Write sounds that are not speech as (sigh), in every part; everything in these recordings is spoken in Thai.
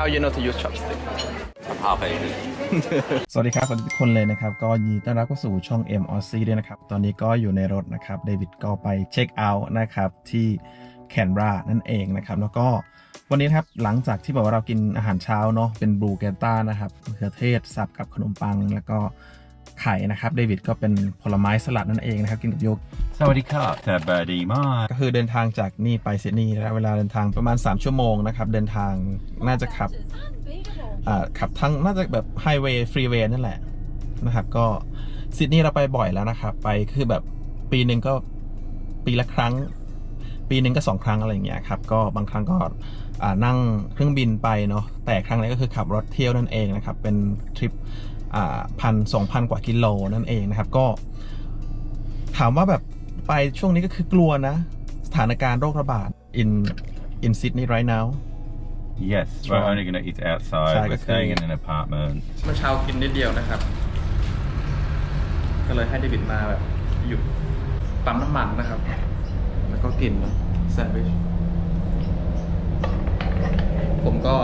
how you know to use chopstick สวัสดีครับสวัสดีทุกคนเลยนะครับก็ยินดีต้อนรับเข้าสู่ช่อง M o c ด้วยนะครับ ตอนนี้ก็อยู่ในรถนะครับเดวิดก็ไปเช็คเอาท์นะครับที่แคนบรานั่นเองนะครับ แล้วก็วันนี้ครับ หลังจากที่บอกว่าเรากินอาหารเช้าเนาะเป็นบลูเกต้านะครับมะเขือเทศสับกับขนมปังแล้วก็ไข่นะครับเดวิดก็เป็นผลไม้สลัดนั่นเองนะครับ กินกับโยกสวัสดีครับสบายดีมากก็คือเดินทางจากนี่ไปเซนียระเวลาเดินทางประมาณ 3 ชั่วโมงนะครับ เดินทางน่าจะขับขับทั้งน่าจะแบบไฮเวย์ฟรีเวย์นั่นแหละ นะครับก็ ซิดนีย์เราไปบ่อยแล้วนะครับ ไปคือแบบปีหนึ่งก็ปีละครั้ง ปีหนึ่งก็สองครั้งอะไรอย่างเงี้ยครับก็บางครั้งก็นั่งเครื่องบินไปเนาะแต่ครั้งนี้ก็คือขับรถเที่ยวนั่นเองนะครับเป็นทริปพันสองพันกว่ากิโลนั่นเองนะครับก็ ถามว่าแบบไปช่วงนี้ก็คือกลัวนะ สถานการณ์โรคระบาด in in Sydney right now yes we're only g o n n a eat outside we're staying in an apartment เมื่อเช้ากินนิดเดียวนะครับ ก็เลยให้เดวิดมาแบบหยุดปั๊มน้ำมันนะครับ แล้วก็กินแซนด์วิชผมก็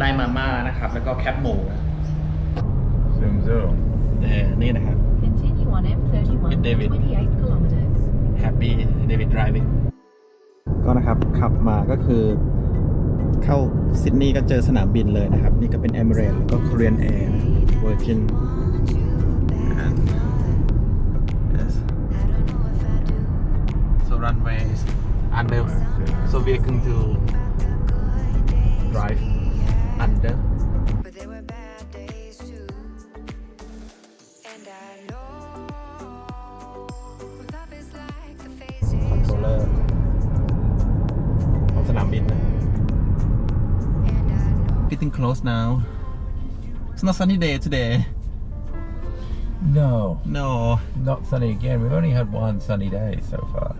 ไดมาม่านะครับแล้วก็แคปหมูนะซึมซึมเออนี่นะครับ Continue on M31 David Happy d a v ก็นะครับ ขับมาก็คือเข้าซิดนีย์ก็เจอสนามบินเลยนะครับ นี่ก็เป็นเอมิเรตก็เครียนแอร์เวอร์จินอันเดอร์โซเวียตคจอ drive under คอนโทรลเลอร์ของสนามบินนะ Getting close now It's not sunny day today No. No. Not sunny again. We've only had one sunny day so far.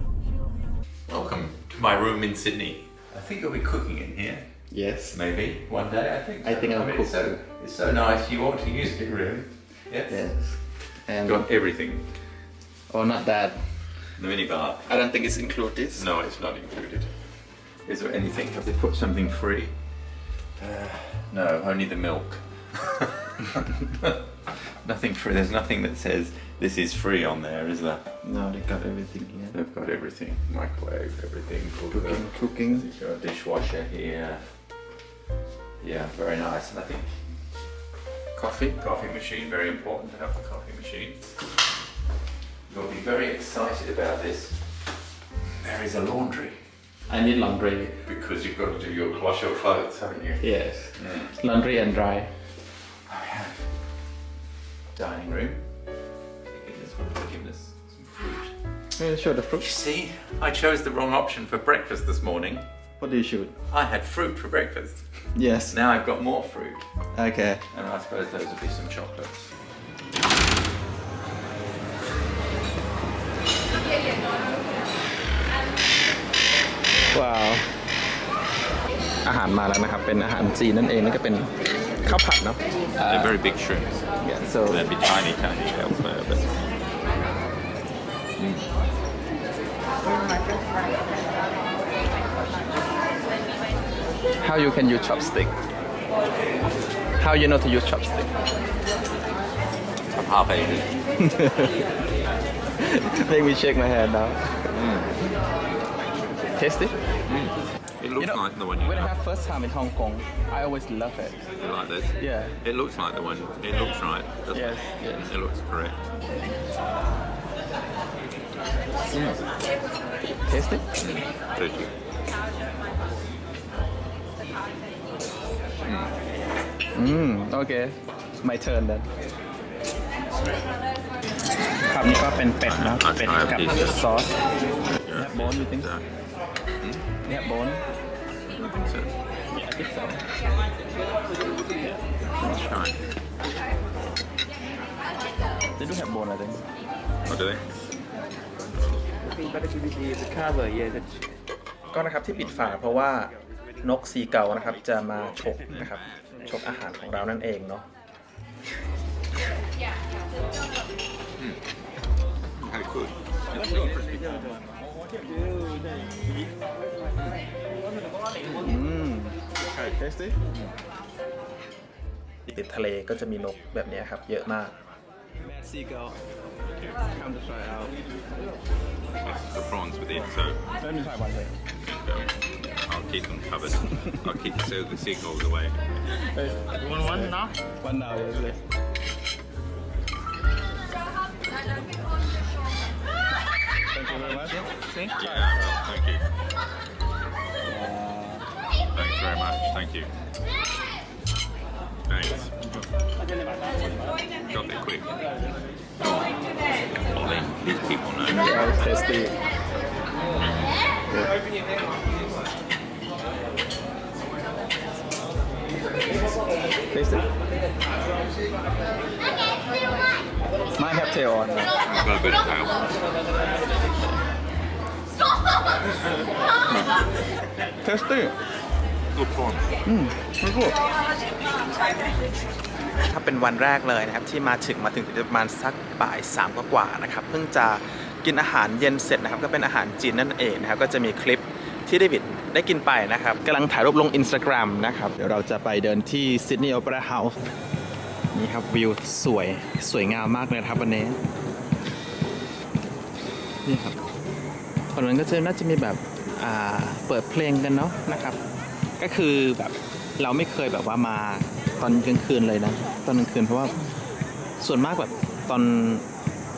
Welcome to my room in Sydney. I think you'll be cooking in here. Yes. Maybe one day. I think. So. I think I I'll mean, cook. It's so, it's so nice. You want to use it really? Yes. Yes. And Got everything. Oh, not that. The minibar. I don't think it's included. No, it's not included. Is there anything? Have they put something free? Uh, no, only the milk. (laughs) nothing free. There's nothing that says this is free on there, is there? No, they've got everything here. They've got everything. Microwave, everything. Cooking, cooking. You've got a dishwasher here. Yeah, very nice. And I think coffee, coffee machine, very important to have the coffee machine. You'll be very excited about this. There is a laundry. I need laundry. Because you've got to do your wash your clothes, haven't you? Yes. Mm. Laundry and dry. I oh, have dining room. give us some fruit. Yeah, sure, the fruit. You see, I chose the wrong option for breakfast this morning. What you shoot? I had fruit for breakfast. Yes. Now I've got more fruit. Okay. And I suppose those would be some chocolates. Wow. อาหารมาแลวนะครบนี่ก็เป็นข้าวผัดเนาะ They're very big shrimps. Yeah, so They'd be tiny, tiny elsewhere, but. Mm. How you can use chopstick? How you know to use chopstick? somehow a did. (laughs) Make me shake my head now. Mm. Tasty? Mm. It looks know, like the one you When I have first time in Hong Kong, I always love it. You like this? Yeah. It looks like the one. It looks right. doesn't Yes, it? yes. It looks correct. Mm. Tasty? it. อืมโอเคไ my turn then ครับนี่ก็เป็นเป็ดนะเป็ดกับซอสเนี่ยบอนอยู่ตรงเนี่ยบนใช่ดูแฮบโบนอะไรงเก็นะครับที่ปิดฝาเพราะว่านกสีเก่านะครับจะมาฉกนะครับชุดอาหารของเรานั่นเองเนาะติดทะเลก็จะมีนกแบบนี้ครับเยอะมากเ keep them covered. (laughs) I'll keep so the signals away. You want one now? One now, yes, yes. Thank you very much. Thank you. Yeah, well, thank you. Uh, Thanks very much. Thank you. Thanks. Got it quick. Ollie, these people know. I'll test it. Yeah. Taste it. Mine have tail on. Got a bit of tail. Taste it. Good p r n Mm, it's good. ถ้าเป็นวันแรกเลยนะครับที่มาถึงมาถึงประมาณสักบ่ายสามกว่าๆนะครับเพิ่งจะกินอาหารเย็นเสร็จนะครับก็เป็นอาหารจีนนั่นเองนะครับก็จะมีคลิปที่ได้บิดได้กินไปนะครับกำลังถ่ายรูปลง Instagram นะครับ เดี๋ยวเราจะไปเดินที่ซิดนีย์โอเปร่าเฮาส์นี่ครับ วิวสวยสวยงามมากเลยครับ วันนี้นี่ครับตอนนั้นก็จะน่าจะมีแบบเปิดเพลงกันเนาะนะครับ ก็คือแบบ เราไม่เคยแบบว่ามาตอนกลางคืนเลยนะ ตอนกลางคืนเพราะว่าส่วนมากแบบตอน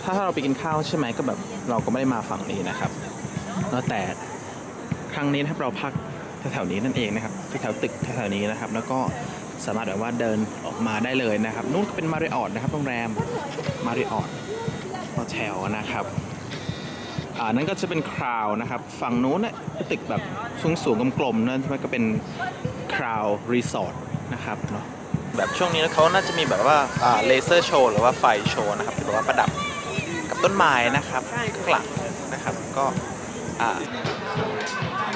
ถ้าเราไปกินข้าวใช่ไหมก็แบบเราก็ไม่ได้มาฝั่งนี้นะครับแล้วแต่ครั้งนี้นะครับเราพักแถวๆนี้นั่นเองนะครับแถวตึกแถวๆนี้นะครับแล้วก็สามารถแบบว่าเดินออกมาได้เลยนะครับนู่นก็เป็นมาริออทนะครับโรงแรมมาริออทโฮเทลนะครับอ่านั่นก็จะเป็นคราวนะครับฝั่งนู้นเนี่ยตึกแบบสูงๆกลมๆนั่นใช่ไหมก็เป็นคราวรีสอร์ทนะครับเนาะแบบช่วงนี้นะเขาน่าจะมีแบบว่าอ่าเลเซอร์โชว์หรือว่าไฟโชว์นะครับที่แบบว่าประดับกับต้นไม้นะครับข้างหลังนะครับก็ Uh,